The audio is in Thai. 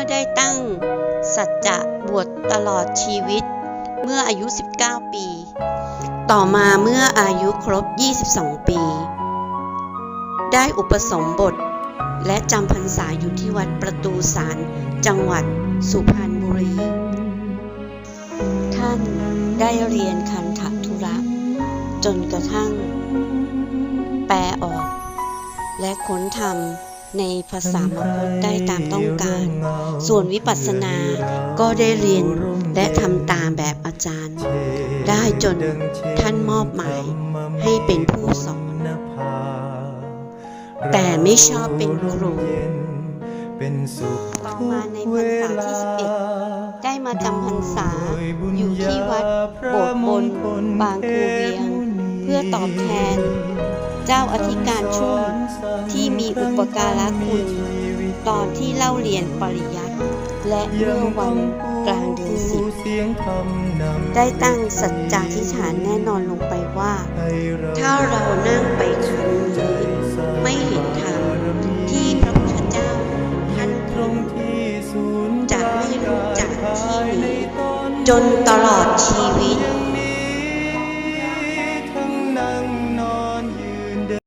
อได้ตั้งสัจจะบวชตลอดชีวิต เมื่ออายุ 19 ปี ต่อมาเมื่ออายุครบ 22 ปี ได้อุปสมบท และจำพรรษาอยู่ที่วัดประตูสารจังหวัดสุพรรณบุรี ท่านได้เรียนคันธทุระ จนกระทั่ง แปลออก และค้นธรรม ในภาษามคตได้ตามต้องการ ส่วนวิปัสสนาก็ได้เรียนและทำตามแบบอาจารย์ ได้จนท่านมอบหมายให้เป็นผู้สอน แต่ไม่ชอบเป็นครูต่อมาในพรรษาที่ 11 ได้มาจำพรรษาอยู่ที่วัดโบสถ์บนบางคูเวียง เพื่อตอบแทน เจ้าอธิการชุ่ม ที่มีอุปการะคุณ ตอนที่เล่าเรียนปริยัติและเมื่อวันกลางเดือนสิบได้ตั้งสัจจาธิฐานแน่นอนลงไปว่า ถ้าเรานั่งไปครั้งนี้ไม่เห็นธรรมที่พระพุทธเจ้าท่านตรงที่ศูนย์จะไม่รู้จักที่นี้จนตลอดชีวิต